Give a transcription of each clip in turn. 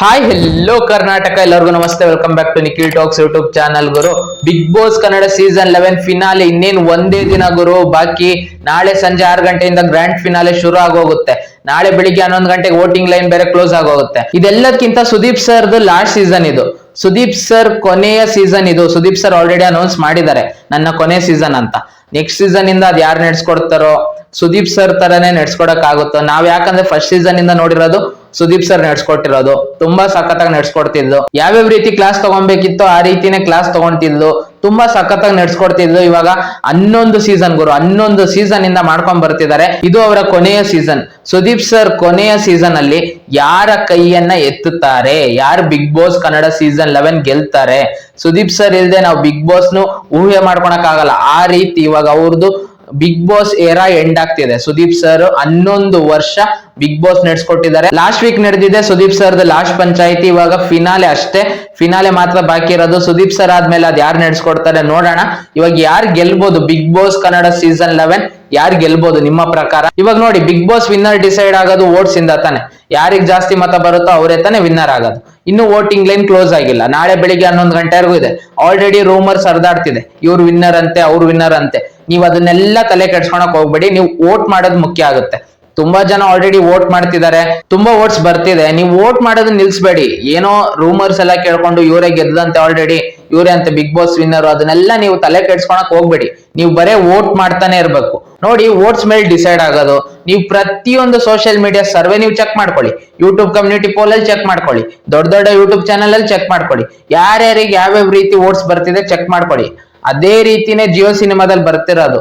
Hi hello Karnataka ಎಲ್ಲರಿಗೂ ನಮಸ್ತೆ. Welcome back to Nikhil talks YouTube channel Guru. Bigg Boss Kannada season eleven finale ಇನ್ನೇನು ಒಂದೇ ದಿನ, ಗುರು. ಬಾಕಿ ನಾಳೆ ಸಂಜೆ ಆರು ಗಂಟೆಯಿಂದ ಗ್ರ್ಯಾಂಡ್ ಫಿನಾಲೆ ಶುರು ಆಗೋಗುತ್ತೆ. ನಾಳೆ ಬೆಳಿಗ್ಗೆ ಹನ್ನೊಂದು ಗಂಟೆಗೆ ವೋಟಿಂಗ್ ಲೈನ್ ಬೇರೆ ಕ್ಲೋಸ್ ಆಗೋಗುತ್ತೆ. ಇದೆಲ್ಲದಕ್ಕಿಂತ ಸುದೀಪ್ ಸರ್ದು ಲಾಸ್ಟ್ ಸೀಸನ್ ಇದು. ಸುದೀಪ್ ಸರ್ ಕೊನೆಯ ಸೀಸನ್ ಇದು. ಸುದೀಪ್ ಸರ್ ಆಲ್ರೆಡಿ ಅನೌನ್ಸ್ ಮಾಡಿದ್ದಾರೆ. ನನ್ನ ಕೊನೆ ಸೀಸನ್ ಅಂತ. ನೆಕ್ಸ್ಟ್ ಸೀಸನ್ ಇಂದ ಅದ್ ಯಾರು ನಡೆಸ್ಕೊಡ್ತಾರೋ ಸುದೀಪ್ ಸರ್ ತರನೇ ನಡ್ಸ್ಕೊಡಕ್ ಆಗುತ್ತೋ? ನಾವ್ ಯಾಕಂದ್ರೆ ಫಸ್ಟ್ ಸೀಸನ್ ಇಂದ ನೋಡಿರೋದು ಸುದೀಪ್ ಸರ್ ನಡ್ಸ್ಕೊಟ್ಟಿರೋದು. ತುಂಬಾ ಸಖತ್ತಾಗಿ ನಡ್ಸ್ಕೊಡ್ತಿದ್ಲು. ಯಾವ್ಯಾವ ರೀತಿ ಕ್ಲಾಸ್ ತಗೊಬೇಕಿತ್ತು ಆ ರೀತಿನೇ ಕ್ಲಾಸ್ ತಗೊಂತಿದ್ಲು. ತುಂಬಾ ಸಖತ್ತಾಗಿ ನಡ್ಸ್ಕೊಡ್ತಿದ್ಲು ಇವಾಗ ಹನ್ನೊಂದು ಸೀಸನ್ ಗುರು, ಹನ್ನೊಂದು ಸೀಸನ್ ಇಂದ ಮಾಡ್ಕೊಂಡ್ ಬರ್ತಿದ್ದಾರೆ ಇದು ಅವರ ಕೊನೆಯ ಸೀಸನ್ ಸುದೀಪ್ ಸರ್ ಕೊನೆಯ ಸೀಸನ್ ಅಲ್ಲಿ ಯಾರ ಕೈಯನ್ನ ಎತ್ತುತ್ತಾರೆ? ಯಾರು Bigg Boss Kannada season eleven ಗೆಲ್ತಾರೆ? ಸುದೀಪ್ ಸರ್ ಇಲ್ದೆ ನಾವು ಬಿಗ್ ಬಾಸ್ ನು ಊಹೆ ಮಾಡ್ಕೊಳಕ್ ಆಗಲ್ಲ ಆ ರೀತಿ ಇವಾಗ ಅವ್ರದ್ದು ಬಿಗ್ ಬಾಸ್ ಏರಾ ಎಂಡ್ ಆಗ್ತಿದೆ. ಸುದೀಪ್ ಸರ್ ಹನ್ನೊಂದು ವರ್ಷ ಬಿಗ್ ಬಾಸ್ ನಡೆಸ್ಕೊಟ್ಟಿದ್ದಾರೆ. ಲಾಸ್ಟ್ ವೀಕ್ ನಡೆದಿದೆ. ಸುದೀಪ್ ಸರ್ ಲಾಸ್ಟ್ ಪಂಚಾಯತಿ. ಇವಾಗ ಫಿನಾಲೆ ಅಷ್ಟೇ. ಫಿನಾಲೆ ಮಾತ್ರ ಬಾಕಿ ಇರೋದು ಸುದೀಪ್ ಸರ್ ಆದ್ಮೇಲೆ ಅದ್ ಯಾರು ನಡೆಸ್ಕೊಡ್ತಾರೆ ನೋಡೋಣ. ಇವಾಗ ಯಾರು ಗೆಲ್ಬಹುದು Bigg Boss Kannada season eleven ಯಾರು ಗೆಲ್ಬಹುದು ನಿಮ್ಮ ಪ್ರಕಾರ? ಇವಾಗ ನೋಡಿ ಬಿಗ್ ಬಾಸ್ ವಿನ್ನರ್ ಡಿಸೈಡ್ ಆಗೋದು ವೋಟ್ಸ್ ಇಂದ ತಾನೆ. ಯಾರಿಗ್ ಜಾಸ್ತಿ ಮತ ಬರುತ್ತೋ ಅವರೇ ತಾನೆ ವಿನ್ನರ್ ಆಗೋದು. ಇನ್ನು ವೋಟಿಂಗ್ ಲೈನ್ ಕ್ಲೋಸ್ ಆಗಿಲ್ಲ. ನಾಳೆ ಬೆಳಿಗ್ಗೆ ಹನ್ನೊಂದು ಗಂಟೆವರೆಗೂ ಇದೆ. ಆಲ್ರೆಡಿ ರೂಮರ್ಸ್ ಹರಿದಾಡ್ತಿದೆ. ಇವ್ರು ವಿನ್ನರ್ ಅಂತೆ, ಅವ್ರು ವಿನ್ನರ್ ಅಂತೆ. ನೀವು ಅದನ್ನೆಲ್ಲ ತಲೆ ಕೆಡ್ಸ್ಕೊಳಕ್ ಹೋಗ್ಬೇಡಿ. ನೀವು ವೋಟ್ ಮಾಡೋದು ಮುಖ್ಯ ಆಗುತ್ತೆ. ತುಂಬಾ ಜನ ಆಲ್ರೆಡಿ ವೋಟ್ ಮಾಡ್ತಿದ್ದಾರೆ. ತುಂಬಾ ವೋಟ್ಸ್ ಬರ್ತಿದೆ. ನೀವು ವೋಟ್ ಮಾಡೋದನ್ನ ನಿಲ್ಸ್ಬೇಡಿ. ಏನೋ ರೂಮರ್ಸ್ ಎಲ್ಲ ಕೇಳ್ಕೊಂಡು ಇವರೇ ಗೆದ್ದಂತೆ ಆಲ್ರೆಡಿ ಇವರೇ ಅಂತ ಬಿಗ್ ಬಾಸ್ ವಿನ್ನರ್ ಅದನ್ನೆಲ್ಲ ನೀವು ತಲೆ ಕೆಡ್ಸ್ಕೊಳಕ್ ಹೋಗ್ಬೇಡಿ. ನೀವು ಬರೇ ವೋಟ್ ಮಾಡ್ತಾನೆ ಇರ್ಬೇಕು. ನೋಡಿ ವೋಟ್ಸ್ ಮೇಲೆ ಡಿಸೈಡ್ ಆಗೋದು. ನೀವು ಪ್ರತಿಯೊಂದು ಸೋಷಿಯಲ್ ಮೀಡಿಯಾ ಸರ್ವೆ ನೀವು ಚೆಕ್ ಮಾಡ್ಕೊಳ್ಳಿ. ಯೂಟ್ಯೂಬ್ ಕಮ್ಯುನಿಟಿ ಪೋಲ್ ಅಲ್ಲಿ ಚೆಕ್ ಮಾಡ್ಕೊಳ್ಳಿ. ದೊಡ್ಡ ದೊಡ್ಡ ಯೂಟ್ಯೂಬ್ ಚಾನಲ್ ಅಲ್ಲಿ ಚೆಕ್ ಮಾಡ್ಕೊಳ್ಳಿ. ಯಾರ್ಯಾರಿಗೆ ಯಾವ್ಯಾವ ರೀತಿ ವೋಟ್ಸ್ ಬರ್ತಿದೆ ಚೆಕ್ ಮಾಡ್ಕೊಳ್ಳಿ. ಅದೇ ರೀತಿನೇ ಜಿಯೋ ಸಿನಿಮಾದಲ್ಲಿ ಬರ್ತಿರೋದು.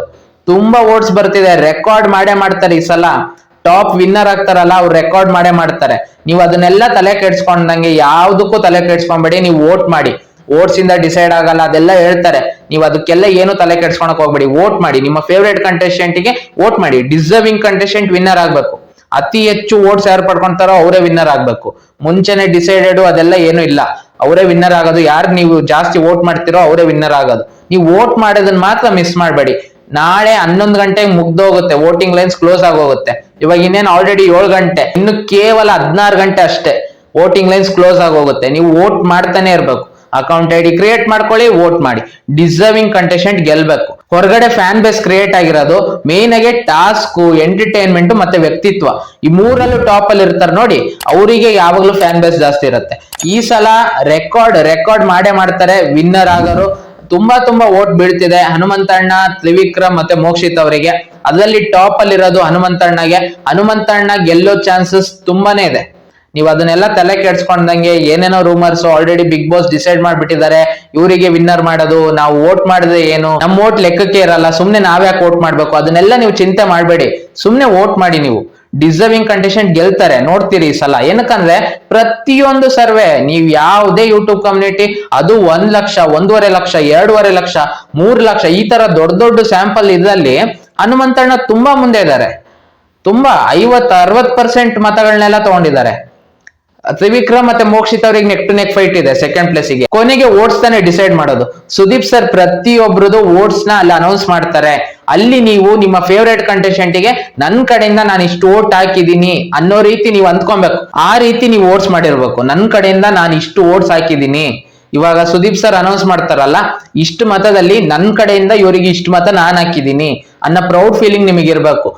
ತುಂಬಾ ವೋಟ್ಸ್ ಬರ್ತಿದೆ, ರೆಕಾರ್ಡ್ ಮಾಡೇ ಮಾಡ್ತಾರೆ ಈ ಸಲ. ಟಾಪ್ ವಿನ್ನರ್ ಆಗ್ತಾರಲ್ಲ, ಅವ್ರು ರೆಕಾರ್ಡ್ ಮಾಡೇ ಮಾಡ್ತಾರೆ. ನೀವು ಅದನ್ನೆಲ್ಲ ತಲೆ ಕೆಡ್ಸ್ಕೊಂಡಂಗೆ ಯಾವ್ದಕ್ಕೂ ತಲೆ ಕೆಡ್ಸ್ಕೊಂಬೇಡಿ, ನೀವು ವೋಟ್ ಮಾಡಿ. ಓಟ್ಸ್ ಇಂದ ಡಿಸೈಡ್ ಆಗಲ್ಲ, ಅದೆಲ್ಲ ಹೇಳ್ತಾರೆ. ನೀವು ಅದಕ್ಕೆಲ್ಲ ಏನು ತಲೆ ಕೆಡ್ಸ್ಕೊಳಕ್ ಹೋಗ್ಬೇಡಿ ವೋಟ್ ಮಾಡಿ. ನಿಮ್ಮ ಫೇವ್ರೇಟ್ ಕಂಟೆಸ್ಟೆಂಟ್ಗೆ ವೋಟ್ ಮಾಡಿ. ಡಿಸರ್ವಿಂಗ್ ಕಂಟೆಸ್ಟೆಂಟ್ ವಿನ್ನರ್ ಆಗ್ಬೇಕು. ಅತಿ ಹೆಚ್ಚು ವೋಟ್ಸ್ ಯಾರು ಪಡ್ಕೊಂತಾರೋ ಅವರೇ ವಿನ್ನರ್ ಆಗ್ಬೇಕು. ಮುಂಚೆನೆ ಡಿಸೈಡೆಡ್ ಅದೆಲ್ಲ ಏನು ಇಲ್ಲ. ಅವರೇ ವಿನ್ನರ್ ಆಗೋದು, ಯಾರು ನೀವು ಜಾಸ್ತಿ ವೋಟ್ ಮಾಡ್ತಿರೋ ಅವರೇ ವಿನ್ನರ್ ಆಗೋದು. ನೀವು ವೋಟ್ ಮಾಡೋದನ್ನ ಮಾತ್ರ ಮಿಸ್ ಮಾಡಬೇಡಿ. ನಾಳೆ ಹನ್ನೊಂದು ಗಂಟೆಗೆ ಮುಗ್ದೋಗುತ್ತೆ ವೋಟಿಂಗ್ ಲೈನ್ಸ್ ಕ್ಲೋಸ್ ಆಗೋಗುತ್ತೆ. ಇವಾಗ ಇನ್ನೇನು ಆಲ್ರೆಡಿ ಏಳು ಗಂಟೆ, ಇನ್ನು ಕೇವಲ ಹದಿನಾರು ಗಂಟೆ ಅಷ್ಟೇ ವೋಟಿಂಗ್ ಲೈನ್ಸ್ ಕ್ಲೋಸ್ ಆಗೋಗುತ್ತೆ. ನೀವು ವೋಟ್ ಮಾಡ್ತಾನೆ ಇರಬೇಕು. ಅಕೌಂಟ್ ಐ ಡಿ ಕ್ರಿಯೇಟ್ ಮಾಡ್ಕೊಳ್ಳಿ ವೋಟ್ ಮಾಡಿ. ಡಿಸರ್ವಿಂಗ್ ಕಂಟೆಸ್ಟೆಂಟ್ ಗೆಲ್ಬೇಕು. ಹೊರಗಡೆ ಫ್ಯಾನ್ ಬೇಸ್ ಕ್ರಿಯೇಟ್ ಆಗಿರೋದು ಮೇನ್ ಆಗಿ ಟಾಸ್ಕ್ ಎಂಟರ್ಟೈನ್ಮೆಂಟ್ ಮತ್ತೆ ವ್ಯಕ್ತಿತ್ವ. ಈ ಮೂರಲ್ಲೂ ಟಾಪ್ ಅಲ್ಲಿ ಇರ್ತಾರೆ ನೋಡಿ, ಅವರಿಗೆ ಯಾವಾಗ್ಲೂ ಫ್ಯಾನ್ ಬೇಸ್ ಜಾಸ್ತಿ ಇರುತ್ತೆ. ಈ ಸಲ ರೆಕಾರ್ಡ್ ರೆಕಾರ್ಡ್ ಮಾಡೇ ಮಾಡ್ತಾರೆ ವಿನ್ನರ್ ಆಗೋರು ತುಂಬಾ ತುಂಬಾ ಓಟ್ ಬೀಳ್ತಿದೆ. ಹನುಮಂತಣ್ಣ ತ್ರಿವಿಕ್ರಮ್ ಮತ್ತೆ ಮೋಕ್ಷಿತ್ ಅವರಿಗೆ. ಅದರಲ್ಲಿ ಟಾಪ್ ಅಲ್ಲಿ ಇರೋದು ಹನುಮಂತಣ್ಣಗೆ ಹನುಮಂತಣ್ಣ ಗೆಲ್ಲೋ ಚಾನ್ಸಸ್ ತುಂಬಾನೇ ಇದೆ. ನೀವು ಅದನ್ನೆಲ್ಲ ತಲೆ ಕೆಡ್ಸ್ಕೊಂಡಂಗೆ ಏನೇನೋ rumours already Bigg Boss decide ಮಾಡ್ಬಿಟ್ಟಿದ್ದಾರೆ. ಇವರಿಗೆ ವಿನ್ನರ್ ಮಾಡೋದು, ನಾವು ವೋಟ್ ಮಾಡಿದ್ರೆ ಏನು? ನಮ್ಮ ವೋಟ್ ಲೆಕ್ಕಕ್ಕೆ ಇರಲ್ಲ. ಸುಮ್ನೆ ನಾವ್ಯಾಕೆ ವೋಟ್ ಮಾಡ್ಬೇಕು? ಅದನ್ನೆಲ್ಲ ನೀವು ಚಿಂತೆ ಮಾಡಬೇಡಿ. ಸುಮ್ನೆ ವೋಟ್ ಮಾಡಿ ನೀವು. ಡಿಸರ್ವಿಂಗ್ ಕಂಟೆಸ್ಟೆಂಟ್ ಗೆಲ್ತಾರೆ. ನೋಡ್ತೀರಿ ಈ ಸಲ. ಏನಕ್ಕಂದ್ರೆ, ಪ್ರತಿಯೊಂದು ಸರ್ವೆ, ನೀವು ಯಾವುದೇ ಯೂಟ್ಯೂಬ್ ಕಮ್ಯುನಿಟಿ ಅದು ಒಂದ್ ಲಕ್ಷ, ಒಂದೂವರೆ ಲಕ್ಷ, ಎರಡೂವರೆ ಲಕ್ಷ, ಮೂರ್ ಲಕ್ಷ, ಈ ತರ ದೊಡ್ಡ ದೊಡ್ಡ ಸ್ಯಾಂಪಲ್ ಇದ್ರಲ್ಲಿ ಹನುಮಂತಣ್ಣ ತುಂಬಾ ಮುಂದೆ ಇದ್ದಾರೆ. ತುಂಬಾ ಐವತ್ ಅರವತ್ ಪರ್ಸೆಂಟ್ ಮತಗಳನ್ನೆಲ್ಲ ತಗೊಂಡಿದ್ದಾರೆ. ತ್ರಿವಿಕ್ರಮ್ ಮತ್ತೆ ಮೋಕ್ಷಿತ್ ಅವ್ರಿಗೆ ನೆಕ್ ಟು ನೆಕ್ ಫೈಟ್ ಇದೆ ಸೆಕೆಂಡ್ ಪ್ಲೇಸ್ಗೆ. ಕೊನೆಗೆ ಓಟ್ಸ್ ತಾನೇ ಡಿಸೈಡ್ ಮಾಡೋದು. ಸುದೀಪ್ ಸರ್ ಪ್ರತಿಯೊಬ್ಬರದು ಓಟ್ಸ್ನ ಅಲ್ಲಿ ಅನೌನ್ಸ್ ಮಾಡ್ತಾರೆ. ಅಲ್ಲಿ ನೀವು ನಿಮ್ಮ ಫೇವರೇಟ್ ಕಂಟೆಸ್ಟೆಂಟ್ಗೆ, ನನ್ ಕಡೆಯಿಂದ ನಾನು ಇಷ್ಟು ಓಟ್ ಹಾಕಿದೀನಿ ಅನ್ನೋ ರೀತಿ ನೀವು ಅಂದ್ಕೊಬೇಕು. ಆ ರೀತಿ ನೀವು ಓಟ್ಸ್ ಮಾಡಿರ್ಬೇಕು. ನನ್ ಕಡೆಯಿಂದ ನಾನು ಇಷ್ಟು ಓಟ್ಸ್ ಹಾಕಿದೀನಿ ಇವಾಗ ಸುದೀಪ್ ಸರ್ ಅನೌನ್ಸ್ ಮಾಡ್ತಾರಲ್ಲ, ಇಷ್ಟು ಮತದಲ್ಲಿ ನನ್ ಕಡೆಯಿಂದ ಇವರಿಗೆ ಇಷ್ಟು ಮತ ನಾನು ಹಾಕಿದ್ದೀನಿ ಅನ್ನೋ ಪ್ರೌಡ್ ಫೀಲಿಂಗ್ ನಿಮಗೆ ಇರ್ಬೇಕು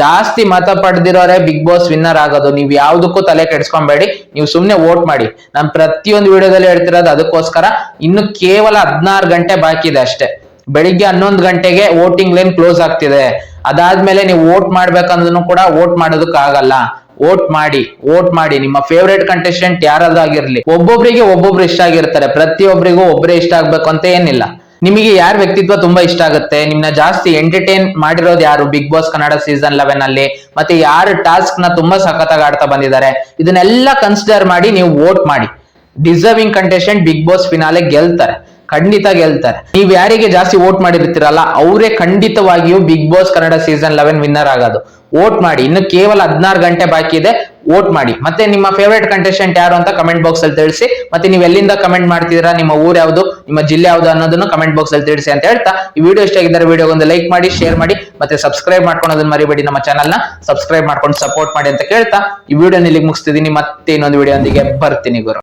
ಜಾಸ್ತಿ ಮತ ಪಡೆದಿರೋರೆ ಬಿಗ್ ಬಾಸ್ ವಿನ್ನರ್ ಆಗೋದು. ನೀವು ಯಾವ್ದಕ್ಕೂ ತಲೆ ಕೆಡ್ಸ್ಕೊಂಬೇಡಿ. ನೀವು ಸುಮ್ನೆ ವೋಟ್ ಮಾಡಿ. ನಾನು ಪ್ರತಿಯೊಂದು ವಿಡಿಯೋದಲ್ಲಿ ಹೇಳ್ತಿರೋದು ಅದಕ್ಕೋಸ್ಕರ ಇನ್ನು ಕೇವಲ ಹದಿನಾರು ಗಂಟೆ ಬಾಕಿ ಇದೆ ಅಷ್ಟೇ. ಬೆಳಿಗ್ಗೆ ಹನ್ನೊಂದು ಗಂಟೆಗೆ ವೋಟಿಂಗ್ ಲೈನ್ ಕ್ಲೋಸ್ ಆಗ್ತಿದೆ. ಅದಾದ್ಮೇಲೆ ನೀವು ವೋಟ್ ಮಾಡ್ಬೇಕಂದ್ರೂ ಕೂಡ ವೋಟ್ ಮಾಡೋದಕ್ಕಾಗಲ್ಲ ವೋಟ್ ಮಾಡಿ ವೋಟ್ ಮಾಡಿ. ನಿಮ್ಮ ಫೇವ್ರೇಟ್ ಕಂಟೆಸ್ಟೆಂಟ್ ಯಾರಾದ್ರೂ ಆಗಿರ್ಲಿ. ಒಬ್ಬೊಬ್ರಿಗೆ ಒಬ್ಬೊಬ್ರು ಇಷ್ಟ ಆಗಿರ್ತಾರೆ. ಪ್ರತಿಯೊಬ್ಬರಿಗೂ ಒಬ್ಬರೇ ಇಷ್ಟ ಆಗ್ಬೇಕು ಅಂತ ಏನಿಲ್ಲ. ನಿಮಗೆ ಯಾರ ವ್ಯಕ್ತಿತ್ವ ತುಂಬಾ ಇಷ್ಟ ಆಗುತ್ತೆ? ನಿಮ್ನ ಜಾಸ್ತಿ ಎಂಟರ್ಟೈನ್ ಮಾಡಿರೋದು ಯಾರು? Bigg Boss Kannada season eleven ಅಲ್ಲಿ, ಮತ್ತೆ ಯಾರು ಟಾಸ್ಕ್ನ ತುಂಬಾ ಸಖತ್ತಾಗಿ ಆಡ್ತಾ ಬಂದಿದ್ದಾರೆ? ಇದನ್ನೆಲ್ಲ ಕನ್ಸಿಡರ್ ಮಾಡಿ ನೀವು ವೋಟ್ ಮಾಡಿ. Deserving contestant Bigg Boss finale ಗೆಲ್ತಾರೆ. ಖಂಡಿತ ಗೆಲ್ತಾರೆ. ನೀವ್ ಯಾರಿಗೆ ಜಾಸ್ತಿ ವೋಟ್ ಮಾಡಿರ್ತೀರಲ್ಲ, ಅವರೇ ಖಂಡಿತವಾಗಿಯೂ Bigg Boss Kannada season eleven winner ಆಗೋದು. ವೋಟ್ ಮಾಡಿ. ಇನ್ನು ಕೇವಲ ಹದಿನಾರು ಗಂಟೆ ಬಾಕಿ ಇದೆ. ವೋಟ್ ಮಾಡಿ. ಮತ್ತೆ ನಿಮ್ಮ ಫೇವರೇಟ್ ಕಂಟೆಸ್ಟೆಂಟ್ ಯಾರು ಅಂತ ಕಮೆಂಟ್ ಬಾಕ್ಸ್ ಅಲ್ಲಿ ತಿಳಿಸಿ. ಮತ್ತೆ ನೀವು ಎಲ್ಲಿಂದ ಕಮೆಂಟ್ ಮಾಡ್ತಿದ್ದೀರಾ, ನಿಮ್ಮ ಊರ್ ಯಾವುದು, ನಿಮ್ಮ ಜಿಲ್ಲೆ ಯಾವುದು ಅನ್ನೋದನ್ನು ಕಮೆಂಟ್ ಬಾಕ್ಸ್ ಅಲ್ಲಿ ತಿಳಿಸಿ ಅಂತ ಹೇಳ್ತಾ. ಈ ವಿಡಿಯೋ ಇಷ್ಟ ಆಗಿದ್ದಾರೆ ವಿಡಿಯೋ ಒಂದು ಲೈಕ್ ಮಾಡಿ ಶೇರ್ ಮಾಡಿ, ಮತ್ತೆ ಸಬ್ಸ್ಕ್ರೈಬ್ ಮಾಡ್ಕೊಳೋದನ್ನ ಮರಿಬೇಡಿ ನಮ್ಮ ಚಾನಲ್ನ. ಸಬ್ಸ್ಕ್ರೈಬ್ ಮಾಡ್ಕೊಂಡು ಸಪೋರ್ಟ್ ಮಾಡಿ ಅಂತ ಕೇಳ್ತಾ. ಈ ವಿಡಿಯೋ ಇಲ್ಲಿಗೆ ಮುಗಿಸ್ತಿದ್ದೀನಿ. ಮತ್ತೆ ಇನ್ನೊಂದು ವಿಡಿಯೋ ಒಂದಿಗೆ ಬರ್ತೀನಿ ಗುರು.